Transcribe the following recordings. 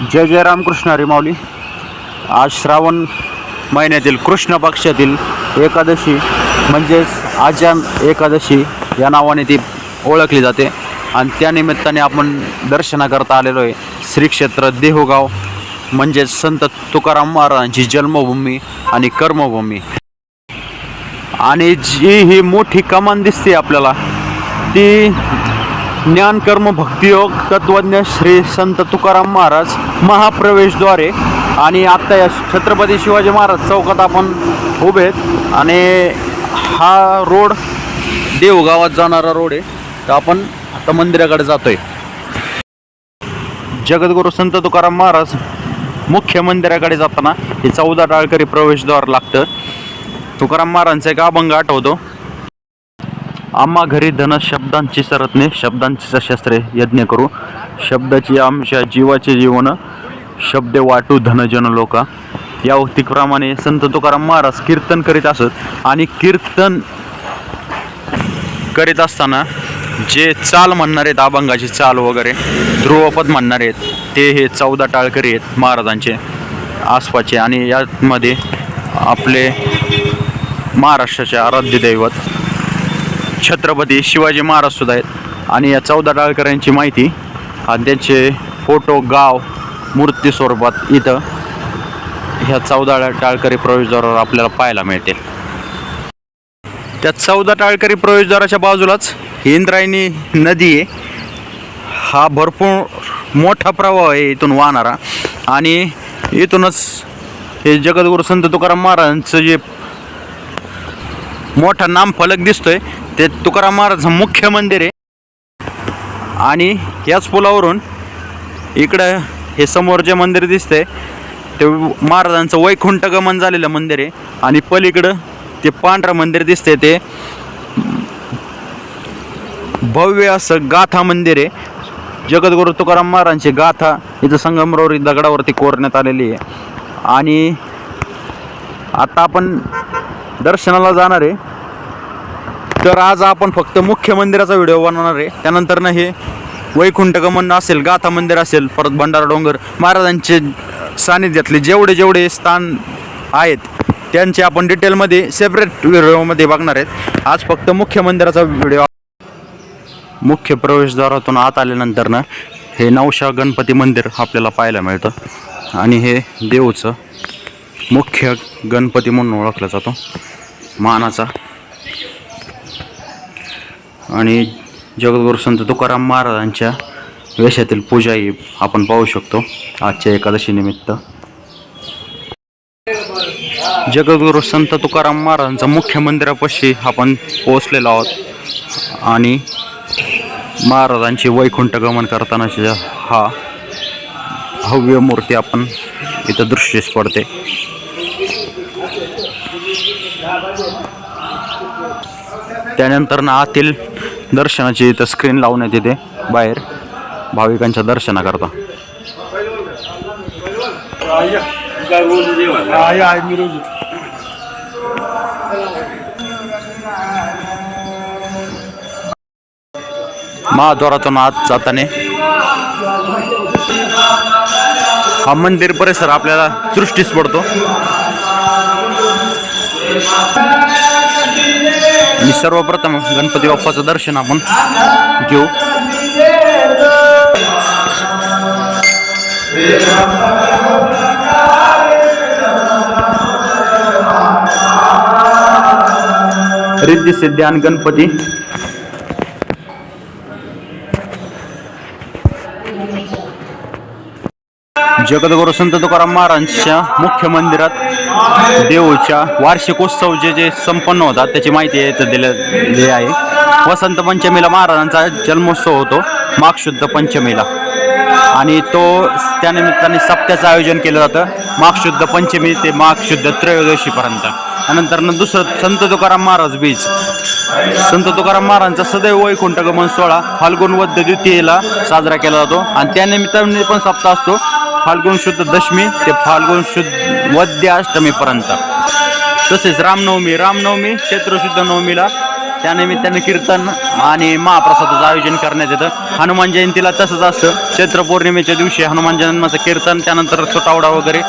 जय जय रामकृष्ण माऊली. आज श्रावण महिन्यातील कृष्ण पक्षातील एकादशी म्हणजेच आजान एकादशी या नावाने ती ओळखली जाते. आणि त्यानिमित्ताने आपण दर्शनाकरता आलेलो आहे श्री क्षेत्र म्हणजेच संत तुकाराम महाराजांची जन्मभूमी आणि कर्मभूमी. आणि जी ही मोठी कमान दिसते आपल्याला ती ज्ञान कर्म भक्तियोग तत्वज्ञ श्री संत तुकाराम महाराज महाप्रवेशद्वारे आणि आत्ता या छत्रपती शिवाजी महाराज चौकात आपण उभे आहेत. आणि हा रोड देवगावात जाणारा रोड आहे. तर आपण आता मंदिराकडे जातो आहे जगद्गुरू संत तुकाराम महाराज मुख्य मंदिराकडे जाताना हे चौदा टाळकरी प्रवेशद्वार लागतं. तुकाराम महाराजांचा एक अभंग आठवतो. आम्हा घरी धन शब्दांची सरतने शब्दांची शस्त्रे यज्ञ करू. शब्दाची आमच्या जीवाचे जीवन शब्द वाटू धनजन लोका. या उक्तीप्रमाणे संत तुकाराम महाराज कीर्तन करीत असत आणि कीर्तन करीत असताना जे चाल म्हणणार आहेत अभंगाची चाल वगैरे ध्रुवपद म्हणणार आहेत ते हे चौदा टाळकरी आहेत महाराजांचे आसपासचे आणि यामध्ये आपले महाराष्ट्राचे आराध्य दैवत छत्रपती शिवाजी महाराज सुद्धा आहेत. आणि या चौदा टाळकऱ्यांची माहिती आणि त्यांचे फोटो गाव मूर्ती स्वरूपात इथं ह्या चौदा टाळकरी प्रवेशद्वारावर आपल्याला पाहायला मिळते त्या चौदा टाळकरी प्रवेशद्वाराच्या बाजूलाच इंद्रायणी नदी आहे. हा भरपूर मोठा प्रवाह आहे इथून वाहणारा. आणि इथूनच हे जगद्गुरू संत तुकाराम महाराजांचं जे मोठा नाम फलक दिसतोय ते तुकाराम महाराजचं मुख्य मंदिर आहे. आणि याच पुलावरून इकडं हे समोर जे मंदिर दिसतंय ते महाराजांचं वैकुंठ गमन झालेलं मंदिर आहे. आणि पलीकडं ते पांढरं मंदिर दिसतंय ते. भव्य असं गाथा मंदिर आहे. जगद्गुरू तुकाराम महाराजांची गाथा इथं संगमरवरी दगडावरती कोरण्यात आलेली आहे. आणि आता आपण दर्शनाला जाणार आहे. तर आज आपण फक्त मुख्य मंदिराचा व्हिडिओ बनवणार आहे. त्यानंतर हे वैकुंठ गमन असेल गाथा मंदिर असेल परत भंडारा डोंगर महाराजांचे सानिध्यातले जेवढे जेवढे स्थान आहेत त्यांचे आपण डिटेलमध्ये सेपरेट व्हिडिओमध्ये बघणार आहेत. आज फक्त मुख्य मंदिराचा व्हिडिओ. मुख्य प्रवेशद्वारातून आत आल्यानंतर ना हे नवशा गणपती मंदिर आपल्याला पाहायला मिळतं. आणि हे देऊचं मुख्य गणपती म्हणून ओळखला जातो. मानाचा आणि जगद्गुरू संत तुकाराम महाराजांच्या वेशातील पूजाही आपण पाहू शकतो आजच्या एकादशीनिमित्त जगद्गुरु जगद्गुरू संत तुकाराम महाराजांचं मुख्य मंदिरापाशी आपण पोहोचलेलो आहोत आणि महाराजांची वैकुंठ गमन करतानाची हा भव्य मूर्ती आपण इथं दृश्यच पडते त्यानंतर ना आतील दर्शनाची इथं स्क्रीन लावण्यात येते. बाहेर भाविकांच्या दर्शनाकरता. महाद्वारातून आत जाताने हा मंदिर परिसर आपल्याला दृष्टीस पडतो. आणि सर्वप्रथम गणपती बाप्पाचं दर्शन आपण घेऊ. रिद्धी सिद्धी आणि गणपती. जगद्गुरु संत तुकाराम महाराजांच्या मुख्य मंदिरात देऊच्या वार्षिकोत्सव जे जे संपन्न होतात त्याची माहिती इथं दिलेली आहे. वसंत पंचमीला महाराजांचा जन्मोत्सव होतो माघशुद्ध पंचमीला. आणि तो त्यानिमित्ताने सप्त्याचं आयोजन केलं जातं माघशुद्ध पंचमी ते माघशुद्ध त्रयोदशीपर्यंत. त्यानंतर दुसरं संत तुकाराम महाराज बीज. संत तुकाराम महाराजांचा सदैव वैकुंठ गमन सोहळा फाल्गुन वद्य द्वितीयेला साजरा केला जातो. आणि त्यानिमित्ताने पण सप्ताह असतो. फाल्गुन शुद्ध दशमी ते फाल्गुन शुद्ध वद्य अष्टमीपर्यंत तसेच रामनवमी रामनवमी चैत्र शुद्ध नवमीला त्यानिमित्ताने कीर्तन आणि महाप्रसादाचं आयोजन करण्यात येतं. हनुमान जयंतीला तसंच असतं. चैत्र पौर्णिमेच्या दिवशी हनुमान जन्माचं कीर्तन त्यानंतर सुटावडा वगैरे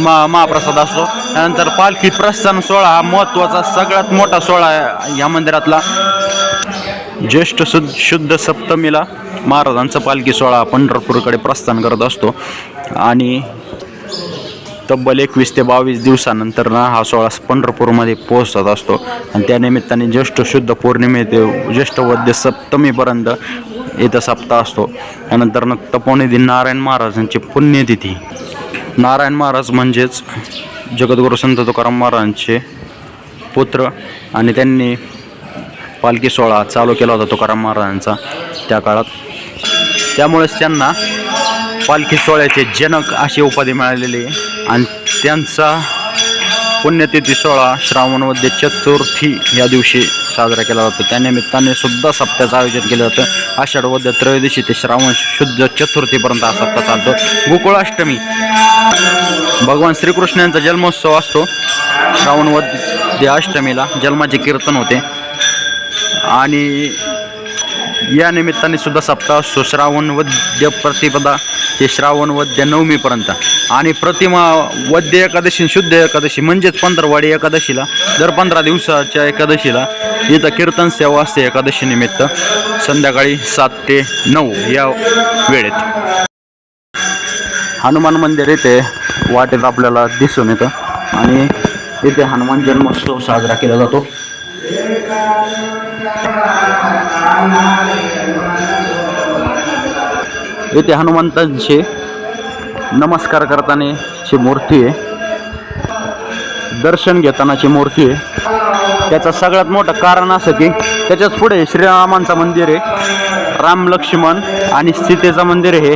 मा महाप्रसाद असतो. त्यानंतर पालखी प्रस्थान सोहळा हा महत्त्वाचा सगळ्यात मोठा सोहळा आहे या मंदिरातला. ज्येष्ठ शुद्ध शुद्ध सप्तमीला महाराजांचा पालखी सोहळा पंढरपूरकडे प्रस्थान करत असतो. आणि तब्बल एकवीस ते बावीस दिवसानंतर ना हा सोहळा पंढरपूरमध्ये पोहोचत असतो. आणि त्यानिमित्ताने ज्येष्ठ शुद्ध पौर्णिमे ते ज्येष्ठ वद्य सप्तमीपर्यंत इथं सप्ताह असतो. त्यानंतर न तपोनिधी नारायण महाराजांची पुण्यतिथी. नारायण महाराज म्हणजेच जगद्गुरू संत तुकाराम महाराजांचे पुत्र आणि त्यांनी पालखी सोहळा चालू केला होता तुकाराम महाराजांचा. त्या काळात त्यामुळेच त्यांना पालखी सोहळ्याचे जनक अशी उपाधी मिळालेली आहे. आणि त्यांचा पुण्यतिथी सोहळा श्रावणमध्ये चतुर्थी या दिवशी साजरा केला जातो. त्यानिमित्ताने सुद्धा सप्त्याचं आयोजन केलं जातं. आषाढ वद्य त्रयोदशी ते श्रावण शुद्ध चतुर्थीपर्यंत हा सप्ताह चालतो. गोकुळाष्टमी. भगवान श्रीकृष्ण यांचा जन्मोत्सव असतो. श्रावण वद्य अष्टमीला जन्माचे कीर्तन होते. आणि या निमित्ताने सुद्धा सप्ताह असतो श्रावण वद्य प्रतिपदा ते श्रावण वद्य नवमीपर्यंत. आणि प्रतिमा वद्य एकादशी शुद्ध एकादशी म्हणजेच पंधरवाडी एकादशीला दर पंधरा दिवसाच्या एकादशीला इथं कीर्तन सेवा असते एकादशी निमित्त संध्याकाळी सात ते नऊ या वेळेत. हनुमान मंदिर इथे वाटेत आपल्याला दिसून येतं. आणि इथे हनुमान जन्मोत्सव साजरा केला जातो. इथे हनुमंतांचे नमस्कार करतानाची मूर्ती आहे दर्शन घेतानाची मूर्ती आहे त्याचं सगळ्यात मोठं कारण असं की त्याच्याच पुढे श्रीरामांचं मंदिर आहे राम लक्ष्मण आणि सीतेचं मंदिर आहे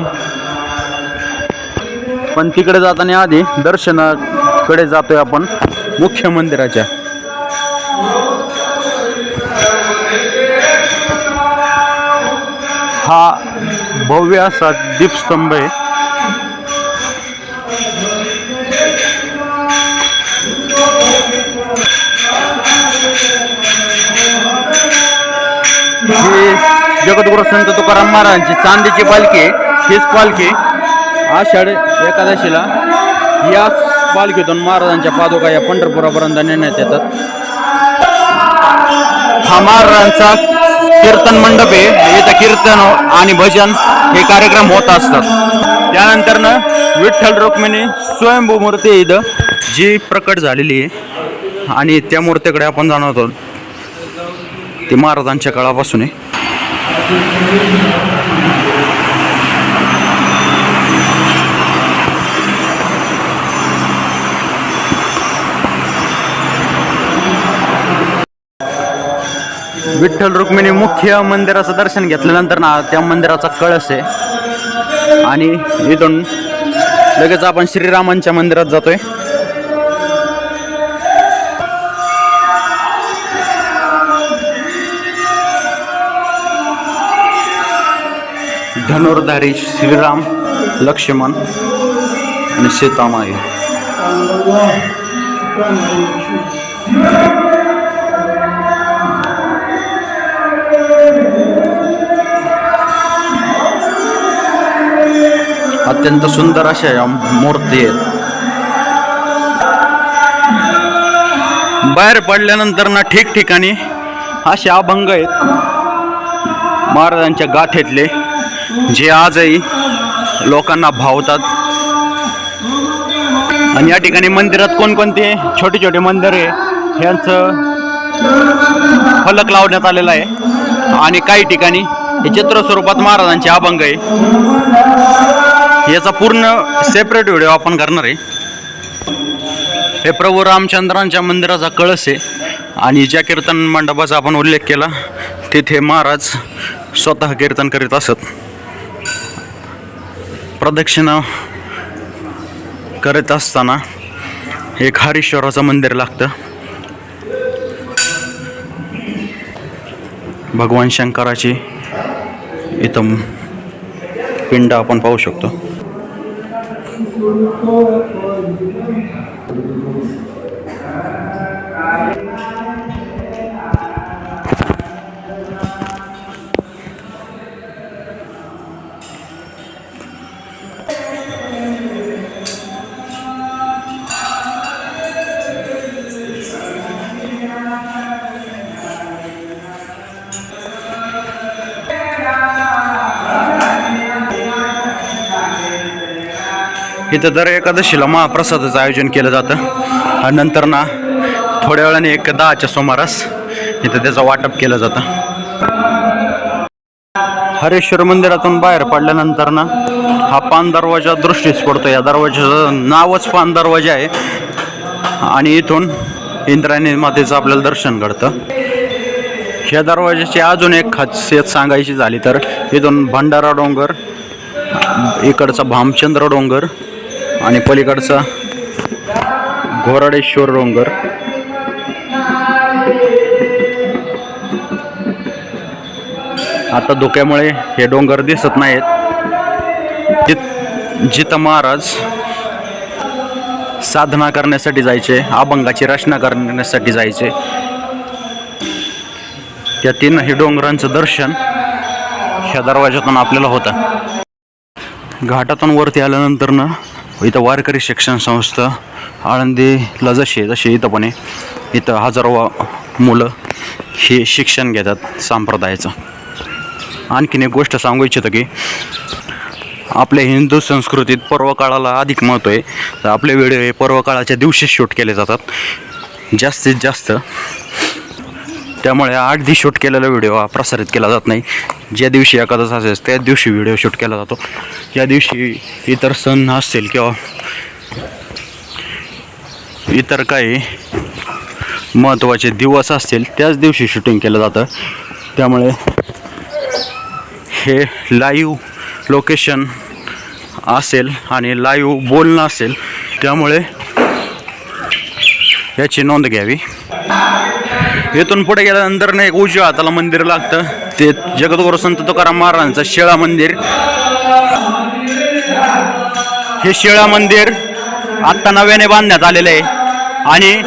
पण तिकडे जाताना आधी दर्शनाकडे जातोय आपण मुख्य मंदिराच्या. हा भव्य असा दीपस्तंभ आहे ही जगद्गुरु संत तुकाराम महाराजांची चांदीची पालखी आहे. हीच पालखी आषाढ एकादशीला याच पालखीतून महाराजांच्या पादुका या पंढरपुरापर्यंत नेण्यात येतात हमारांचा महाराजांचा कीर्तन मंडप आहे. म्हणजे इथं कीर्तन आणि भजन हे कार्यक्रम होत असतात. त्यानंतर ना विठ्ठल रुक्मिणी स्वयंभू मूर्ती इथं जी प्रकट झालेली आहे. आणि त्या मूर्तीकडे आपण जाणार आहोत. ती महाराजांच्या काळापासून आहे. विठ्ठल रुक्मिणी मुख्य मंदिराचं दर्शन घेतल्यानंतर ना त्या मंदिराचा कळस आहे. आणि इथून लगेच आपण श्रीरामांच्या मंदिरात जातोय. धनुर्धारी श्रीराम लक्ष्मण आणि सीतामाई. अत्यंत सुंदर अशा या मूर्ती आहेत. बाहेर पडल्यानंतर ना ठिकठिकाणी असे अभंग आहेत. महाराजांच्या गाथेतले जे आजही लोकांना भावतात. आणि या ठिकाणी मंदिरात कोणकोणते छोटे छोटे मंदिर आहे ह्यांचं फलक लावण्यात आलेलं आहे. आणि काही ठिकाणी हे चित्र स्वरूपात महाराजांचे अभंग आहे. याचा पूर्ण सेपरेट व्हिडिओ आपण करणार आहे. हे प्रभू रामचंद्रांच्या मंदिराचा कळस आहे आणि ज्या कीर्तन मंडपाचा आपण उल्लेख केला तिथे महाराज स्वतः कीर्तन करीत असत. प्रदक्षिणा करत असताना एक हरीश्वराचं मंदिर लागतं. भगवान शंकराची इथं पिंड आपण पाहू शकतो. Thank you. इथं दर एकादशीला महाप्रसादाचं आयोजन केलं जातं. आणि नंतर ना थोड्या वेळाने एक दहाच्या सुमारास इथं त्याचं वाटप केलं जातं. हरेश्वर मंदिरातून बाहेर पडल्यानंतर ना हा पान दरवाजा दृष्टीस पडतो. या दरवाजाचं नावच पान दरवाजा आहे. आणि इथून इंद्रायणी मातेचं आपल्याला दर्शन घडतं. ह्या दरवाजाची अजून एक खासियत सांगायची झाली तर इथून भंडारा डोंगर इकडचा भामचंद्र डोंगर आणि पलीकडचा घोराडेश्वर डोंगर. आता धुक्यामुळे हे डोंगर दिसत नाहीत. जित जिथं महाराज साधना करण्यासाठी जायचे अभंगाची रचना करण्यासाठी जायचे त्या तीनही डोंगरांचं दर्शन ह्या दरवाज्यातून आपल्याला होतं. घाटातून वरती आल्यानंतर ना इथं वारकरी शिक्षण संस्था आळंदीला जशी आहे तशी इथं पण आहे. इथं हजारो मुलं हे शिक्षण घेतात संप्रदायाचं. आणखीन एक गोष्ट सांगू इच्छितो की आपल्या हिंदू संस्कृतीत पर्वकाळाला अधिक महत्त्व आहे. तर आपले व्हिडिओ हे पर्वकाळाच्या दिवशी शूट केले जातात. जास्तीत जास्त त्यामुळे आठ दिवस शूट केलेला व्हिडिओ हा प्रसारित केला जात नाही. ज्या दिवशी एखादा असेल त्याच दिवशी व्हिडिओ शूट केला जातो. या दिवशी इतर सण असतील किंवा इतर काही महत्त्वाचे दिवस असतील त्याच दिवशी शूटिंग केलं जातं. त्यामुळे हे लाईव्ह लोकेशन असेल आणि लाईव्ह बोलणं असेल त्यामुळे याची नोंद घ्यावी. इथून पुढे गेल्यानंतर ना एक उजव्या हाताला मंदिर लागतं. ते जगद्गुरु संत तुकाराम महाराजांचं शेळा मंदिर. हे शेळा मंदिर आत्ता नव्याने बांधण्यात आलेलं आहे. आणि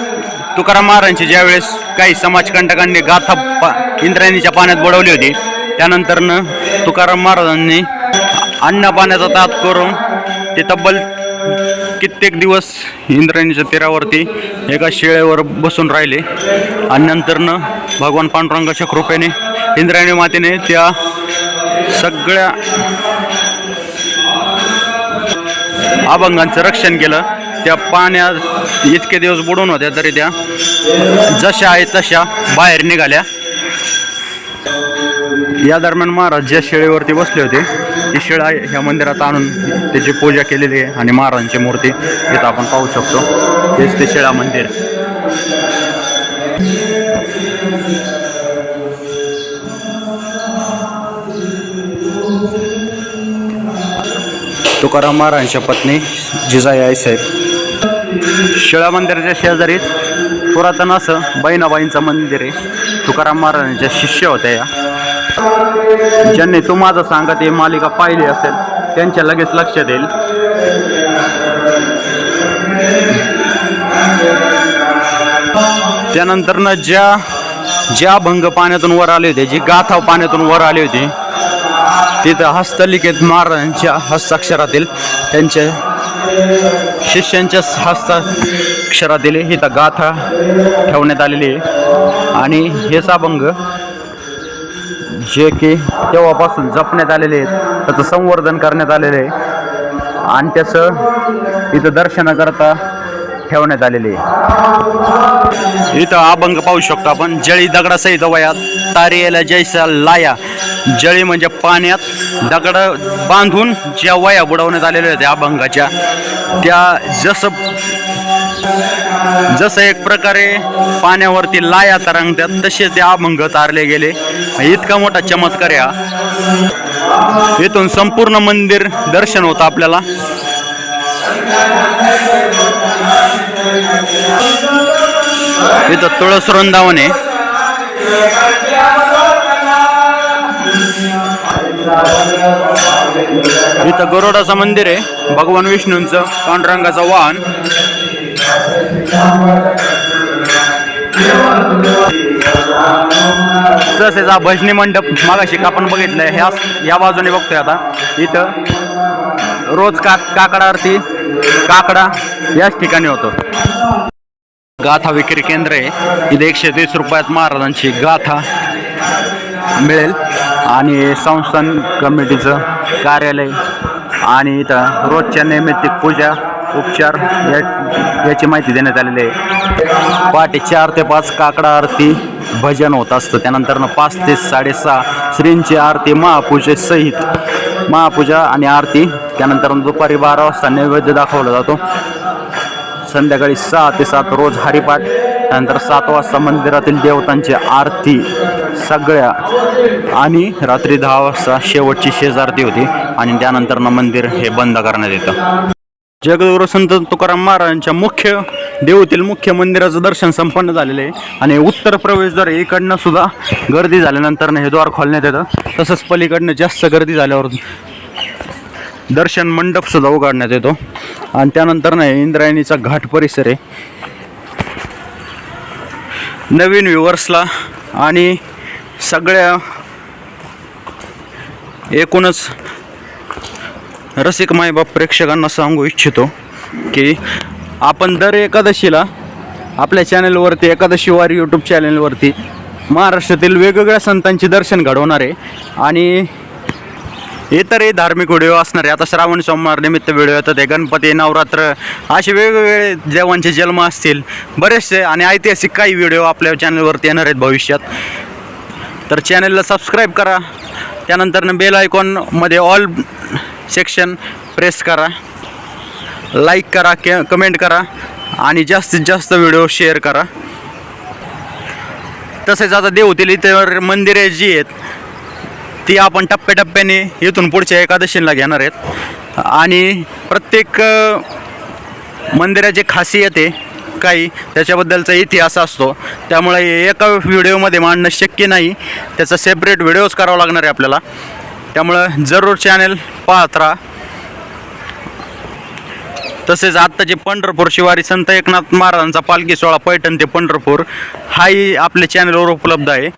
तुकाराम महाराजांची ज्यावेळेस काही समाजकंटकांनी गाथा पा इंद्रायणीच्या पाण्यात बुडवली होती त्यानंतरनं तुकाराम महाराजांनी अन्न पाण्याचा ताप करून ते तब्बल कित्येक दिवस इंद्रायणीच्या तीरावरती एका शेळेवर बसून राहिले. आणि नंतरनं भगवान पांडुरंगाच्या कृपेने इंद्रायणी मातेने त्या सगळ्या अभंगांचं रक्षण केलं. त्या पाण्यात इतके दिवस बुडून होत्या तरी त्या जशा आहेत तशा बाहेर निघाल्या. या दरम्यान महाराज ज्या शेळीवरती बसले होते ती शेळा ह्या मंदिरात आणून त्याची पूजा केलेली आहे आणि महाराजांची मूर्ती इथं आपण पाहू शकतो. हेच ते शेळा मंदिर. तुकाराम महाराजांच्या पत्नी जिजाई आईसाहेब शिळा मंदिराच्या शेजारीच पुरातन असं बहिणाबाईंचं मंदिर आहे. तुकाराम महाराजांच्या शिष्य होत्या या. ज्यांनी तू माझं सांगत ही मालिका पाहिली असेल त्यांच्या लगेच लक्षात येईल. त्यानंतरनं ज्या ज्या भंग पाण्यातून वर आले होते जी गाथा पाण्यातून वर आली होती तिथं हस्तलिखित महाराजांच्या हस्ताक्षरातील त्यांच्या शिष्यांच्या हस्ताक्षरातील इथं गाथा ठेवण्यात आलेली आहे. आणि हेच अभंग जे की तेव्हापासून जपण्यात आलेले आहेत त्याचं संवर्धन करण्यात आलेलं आहे. आणि त्याचं इथं दर्शनाकरता ठेवण्यात आलेले आहे. इथं अभंग पाहू शकतो आपण. जळी दगडासहित वयात तारेला जैसा लाया. जळी म्हणजे पाण्यात दगड बांधून ज्या वया बुडवण्यात आलेल्या होत्या अभंगाच्या त्या जसं जसं एक प्रकारे पाण्यावरती लाया तरंगतात तसे ते अभंग तारले गेले. इतका मोठा चमत्कार या. इथून संपूर्ण मंदिर दर्शन होतं आपल्याला. इथं तुळस वृंदावन आहे. इथं गरोडाचं मंदिर आहे. भगवान विष्णूंचं पांडुरंगाचं वाहन. तसेच हा भजनी मंडप मागाशी का आपण बघितलंय. ह्या या बाजूने बघतोय आता. इथं रोज का काकडा आरती काकडा याच ठिकाणी होतो. गाथा विक्री केंद्र आहे. इथे एकशे तीस रुपयात महाराजांची गाथा मिळेल. आणि संस्थान कमिटीचं कार्यालय आणि इथं रोजच्या नैमित्तिक पूजा उपचार या याची माहिती देण्यात आलेली आहे. पहाटे चार ते पाच काकडा आरती भजन होत असतं. त्यानंतर पाच ते साडेसहा श्रींची आरती महापूजेसहित महापूजा आणि आरती. त्यानंतर दुपारी बारा वाजता नैवेद्य दाखवला जातो. संध्याकाळी सहा ते सात रोज हरिपाठ. त्यानंतर सात वाजता मंदिरातील देवतांची आरती. सगळ्या आणि रात्री दहा वाजता शेवटची शेजारती होती. आणि त्यानंतर मंदिर हे बंद करण्यात येतं. जगद्गुरु संत तुकाराम महाराजांच्या मुख्य देऊतील मुख्य मंदिराचं दर्शन संपन्न झालेलं आहे. आणि उत्तर प्रवेशद्वार इकडनं सुद्धा गर्दी झाल्यानंतर हे द्वार खोलण्यात येतं. तसंच पलीकडनं जास्त गर्दी झाल्यावर दर्शन मंडप सुद्धा उघडण्यात येतो. आणि त्यानंतर नाही इंद्रायणीचा घाट परिसर आहे. नवीन व्ह्युअर्सला आणि सगळ्या एकूणच रसिक मायबाप प्रेक्षकांना सांगू इच्छितो की आपण दर एकादशीला आपल्या चॅनलवरती एकादशी वार यूट्यूब चॅनलवरती महाराष्ट्रातील वेगवेगळ्या संतांचे दर्शन घडवणार आहे. आणि इतरही धार्मिक व्हिडिओ असणारे आता श्रावण सोमवार निमित्त व्हिडिओ येतात हे गणपती नवरात्र असे वेगवेगळे देवांचे जन्म असतील. बरेचसे आणि ऐतिहासिक काही व्हिडिओ आपल्या चॅनलवरती येणार आहेत भविष्यात. तर चॅनलला सबस्क्राईब करा. त्यानंतर बेल आयकॉनमध्ये ऑल सेक्शन प्रेस करा. लाईक करा के कमेंट करा आणि जास्तीत जास्त व्हिडिओ शेअर करा. तसेच आता देवतील इतर मंदिरे जी आहेत ती आपण टप्प्याटप्प्याने इथून पुढच्या एकादशीला घेणार आहेत. आणि प्रत्येक मंदिराची खासियत आहे काही त्याच्याबद्दलचा इतिहास असतो. त्यामुळे हे एका व्हिडिओमध्ये मांडणं शक्य नाही. त्याचा सेपरेट व्हिडिओज करावा लागणार आहे आपल्याला. त्यामुळं जरूर चॅनल पाहत राहा. तसेच आत्ताचे पंढरपूर शिवारी संत एकनाथ महाराजांचा पालखी सोहळा पैठण ते पंढरपूर हाही आपल्या चॅनलवर उपलब्ध आहे.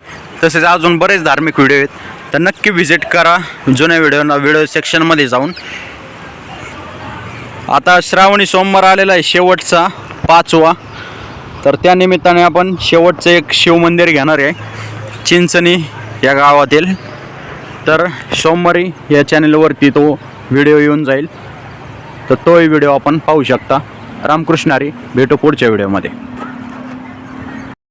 तसेच अजून बरेच धार्मिक व्हिडिओ आहेत. तर नक्की व्हिजिट करा. जुन्या व्हिडिओना व्हिडिओ सेक्शनमध्ये जाऊन. आता श्रावणी सोमवार आलेला आहे शेवटचा. पाचवा. तर त्या निमित्ताने आपण शेवटचं एक शिवमंदिर घेणार आहे. चिंचणी या गावातील. तर सोमवारी या चॅनलवरती तो व्हिडिओ येऊन जाईल. तर तोही व्हिडिओ आपण पाहू शकता. रामकृष्णारी भेटू पुढच्या व्हिडिओमध्ये